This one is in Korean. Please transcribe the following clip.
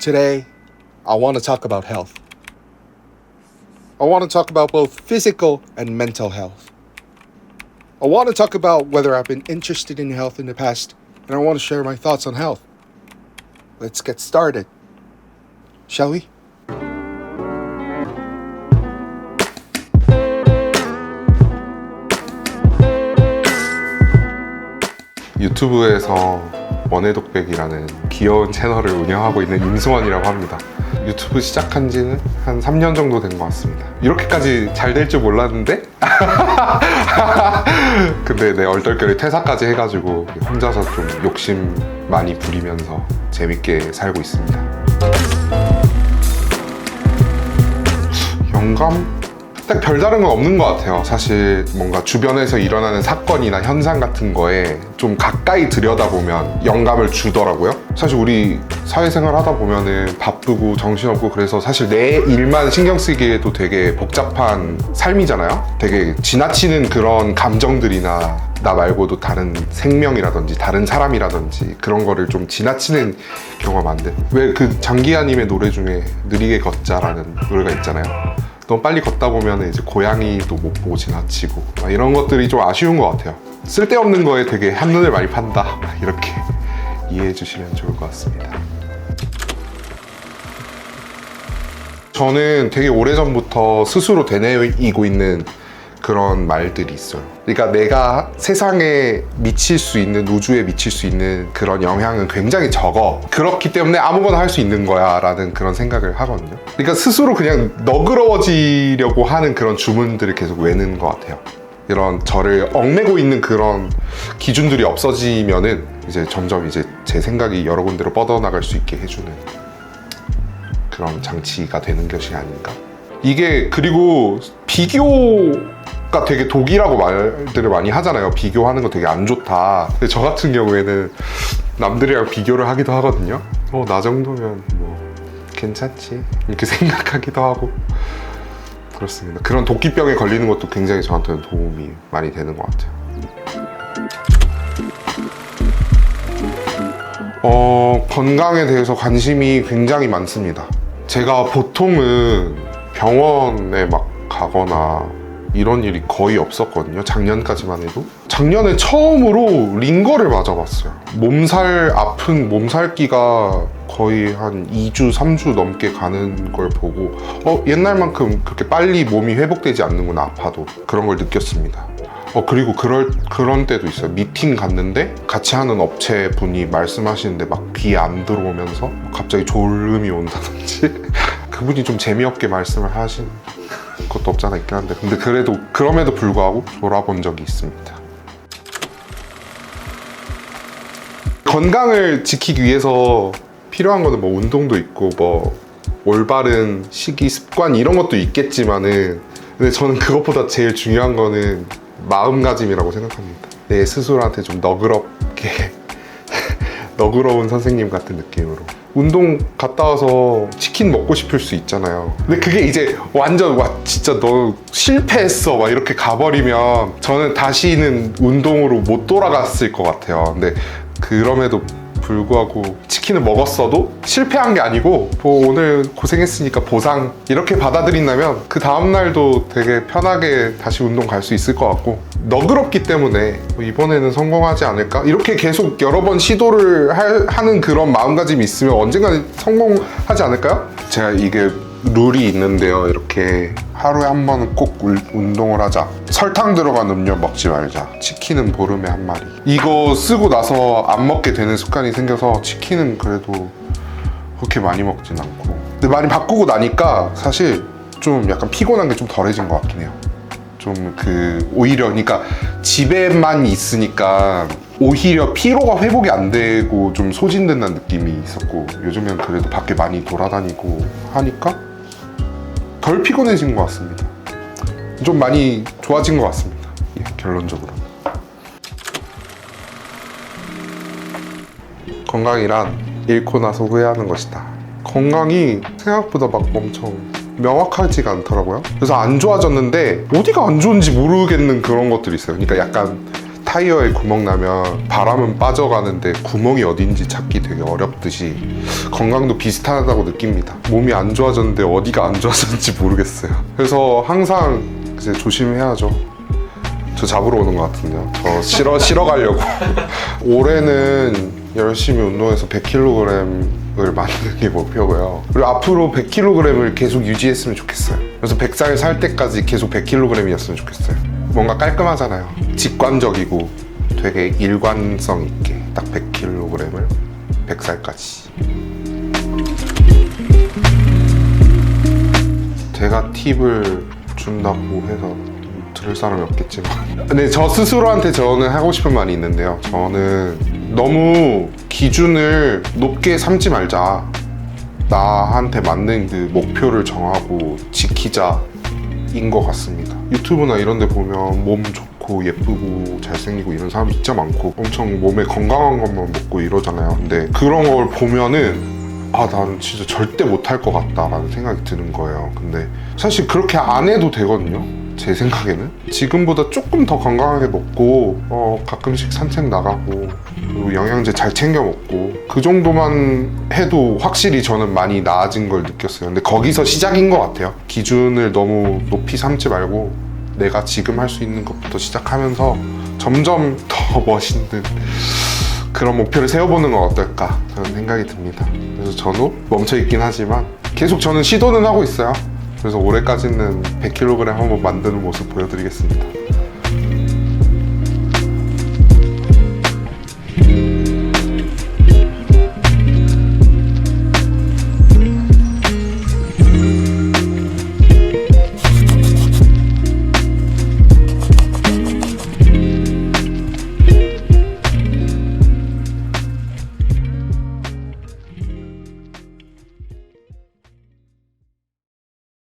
Today, I want to talk about health. I want to talk about both physical and mental health. I want to talk about whether I've been interested in health in the past, and I want to share my thoughts on health. Let's get started. Shall we? 유튜브에서 원해독백이라는 귀여운 채널을 운영하고 있는 임승원이라고 합니다. 유튜브 시작한 지는 한 3년 정도 된 것 같습니다. 이렇게까지 잘 될 줄 몰랐는데? 근데 내 얼떨결에 퇴사까지 해가지고 혼자서 좀 욕심 많이 부리면서 재밌게 살고 있습니다. 영감? 딱 별다른 건 없는 것 같아요. 사실 뭔가 주변에서 일어나는 사건이나 현상 같은 거에 좀 가까이 들여다보면 영감을 주더라고요. 사실 우리 사회생활 하다 보면은 바쁘고 정신없고 그래서 사실 내 일만 신경 쓰기에도 되게 복잡한 삶이잖아요. 되게 지나치는 그런 감정들이나 나 말고도 다른 생명이라든지 다른 사람이라든지 그런 거를 좀 지나치는 경우가 많은데 왜그 장기하님의 노래 중에 느리게 걷자라는 노래가 있잖아요. 너무 빨리 걷다 보면 이제 고양이도 못 보고 지나치고 막 이런 것들이 좀 아쉬운 것 같아요. 쓸데없는 거에 되게 한눈을 많이 판다. 막 이렇게 이해해 주시면 좋을 것 같습니다. 저는 되게 오래전부터 스스로 되뇌이고 있는 그런 말들이 있어요. 그러니까 내가 세상에 미칠 수 있는, 우주에 미칠 수 있는 그런 영향은 굉장히 적어. 그렇기 때문에 아무거나 할 수 있는 거야. 라는 그런 생각을 하거든요. 그러니까 스스로 그냥 너그러워지려고 하는 그런 주문들을 계속 외는 것 같아요. 이런 저를 얽매고 있는 그런 기준들이 없어지면은 이제 점점 이제 제 생각이 여러 군데로 뻗어나갈 수 있게 해주는 그런 장치가 되는 것이 아닌가. 이게 그리고 비교가 되게 독이라고 말들을 많이 하잖아요. 비교하는 거 되게 안 좋다. 근데 저 같은 경우에는 남들이랑 비교를 하기도 하거든요. 어, 나 정도면 뭐 괜찮지. 이렇게 생각하기도 하고. 그렇습니다. 그런 도끼병에 걸리는 것도 굉장히 저한테는 도움이 많이 되는 것 같아요. 어, 건강에 대해서 관심이 굉장히 많습니다. 제가 보통은 병원에 막 가거나 이런 일이 거의 없었거든요. 작년까지만 해도. 작년에 처음으로 링거를 맞아봤어요. 몸살, 아픈 몸살기가 거의 한 2주, 3주 넘게 가는 걸 보고, 어, 옛날만큼 그렇게 빨리 몸이 회복되지 않는구나, 아파도. 그런 걸 느꼈습니다. 어 그리고 그럴 그런 때도 있어요. 미팅 갔는데 같이 하는 업체 분이 말씀하시는데 막 귀에 안 들어오면서 갑자기 졸음이 온다든지 그분이 좀 재미없게 말씀을 하신 것도 없잖아 있긴 한데 근데 그래도 그럼에도 불구하고 졸아본 적이 있습니다. 건강을 지키기 위해서 필요한 거는 뭐 운동도 있고 뭐 올바른 식이 습관 이런 것도 있겠지만은 근데 저는 그것보다 제일 중요한 거는 마음가짐이라고 생각합니다. 내 스스로한테 좀 너그럽게 너그러운 선생님 같은 느낌으로 운동 갔다 와서 치킨 먹고 싶을 수 있잖아요. 근데 그게 이제 완전 와 진짜 너 실패했어 막 이렇게 가버리면 저는 다시는 운동으로 못 돌아갔을 것 같아요. 근데 그럼에도 불구하고 치킨을 먹었어도 실패한 게 아니고 뭐 오늘 고생했으니까 보상 이렇게 받아들인다면 그 다음날도 되게 편하게 다시 운동 갈 수 있을 것 같고 너그럽기 때문에 뭐 이번에는 성공하지 않을까 이렇게 계속 여러 번 시도를 할- 하는 그런 마음가짐이 있으면 언젠가는 성공하지 않을까요? 제가 이게 룰이 있는데요 이렇게 하루에 한 번은 꼭 울- 운동을 하자. 설탕 들어간 음료 먹지 말자. 치킨은 보름에 한 마리. 이거 쓰고 나서 안 먹게 되는 습관이 생겨서 치킨은 그래도 그렇게 많이 먹진 않고. 근데 많이 바꾸고 나니까 사실 좀 약간 피곤한 게 좀 덜해진 것 같긴 해요. 좀 그 오히려 그러니까 집에만 있으니까 오히려 피로가 회복이 안 되고 좀 소진된다는 느낌이 있었고 요즘엔 그래도 밖에 많이 돌아다니고 하니까 덜 피곤해진 것 같습니다. 좀 많이 좋아진 것 같습니다. 예, 결론적으로. 건강이란 잃고 나서 후회하는 것이다. 건강이 생각보다 막 엄청 명확하지가 않더라고요. 그래서 안 좋아졌는데 어디가 안 좋은지 모르겠는 그런 것들이 있어요. 그러니까 약간 타이어에 구멍 나면 바람은 빠져가는데 구멍이 어딘지 찾기 되게 어렵듯이 건강도 비슷하다고 느낍니다. 몸이 안 좋아졌는데 어디가 안 좋아졌는지 모르겠어요. 그래서 항상 이제 조심해야죠. 저 잡으러 오는 것 같은데요. 저 실어 실어 가려고. 올해는 열심히 운동해서 100kg을 만드는 게 목표고요. 그리고 앞으로 100kg을 계속 유지했으면 좋겠어요. 그래서 100살 살 때까지 계속 100kg이었으면 좋겠어요. 뭔가 깔끔하잖아요. 직관적이고 되게 일관성 있게 딱 100kg을 100살까지. 제가 팁을 준다고 해서 들을 사람이 없겠지만 근데 저 스스로한테 저는 하고 싶은 말이 있는데요 저는 너무 기준을 높게 삼지 말자 나한테 맞는 그 목표를 정하고 지키자 인것 같습니다 유튜브나 이런 데 보면 몸 좋고 예쁘고 잘생기고 이런 사람 진짜 많고 엄청 몸에 건강한 것만 먹고 이러잖아요 근데 그런 걸 보면은 아, 나는 진짜 절대 못할 것 같다라는 생각이 드는 거예요. 근데 사실 그렇게 안 해도 되거든요. 제 생각에는 지금보다 조금 더 건강하게 먹고 어, 가끔씩 산책 나가고 그리고 영양제 잘 챙겨 먹고 그 정도만 해도 확실히 저는 많이 나아진 걸 느꼈어요. 근데 거기서 시작인 것 같아요. 기준을 너무 높이 삼지 말고 내가 지금 할 수 있는 것부터 시작하면서 점점 더 멋있는 그런 목표를 세워보는 건 어떨까 저는 생각이 듭니다. 그래서 저도 멈춰 있긴 하지만 계속 저는 시도는 하고 있어요. 그래서 올해까지는 100kg 한번 만드는 모습 보여드리겠습니다.